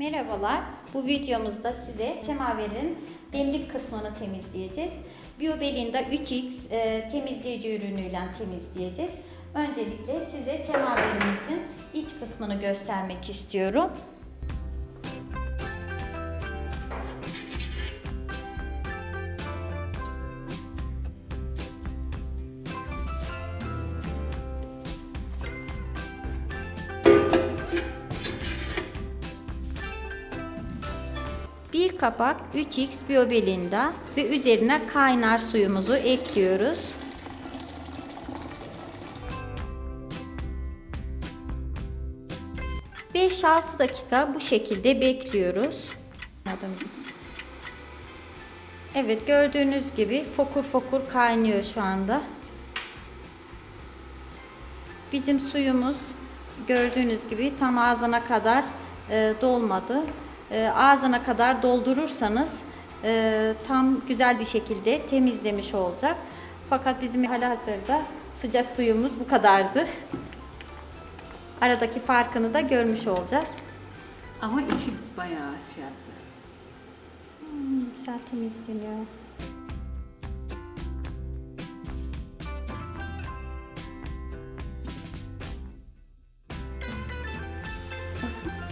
Merhabalar. Bu videomuzda size semaverin demlik kısmını temizleyeceğiz. Biobelinda 3X e, temizleyici ürünüyle temizleyeceğiz. Öncelikle size semaverimizin iç kısmını göstermek istiyorum. Bir kapak 3X Biobelinda ve üzerine kaynar suyumuzu ekliyoruz. ...5-6 dakika bu şekilde bekliyoruz. Evet gördüğünüz gibi fokur fokur kaynıyor şu anda. Bizim suyumuz gördüğünüz gibi tam ağzına kadar e, dolmadı. E, ağzına kadar doldurursanız e, tam güzel bir şekilde temizlemiş olacak. Fakat bizim halihazırda sıcak suyumuz bu kadardı. Aradaki farkını da görmüş olacağız. Ama içi bayağı şey yaptı. Hmm, güzel temizleniyor. Nasıl?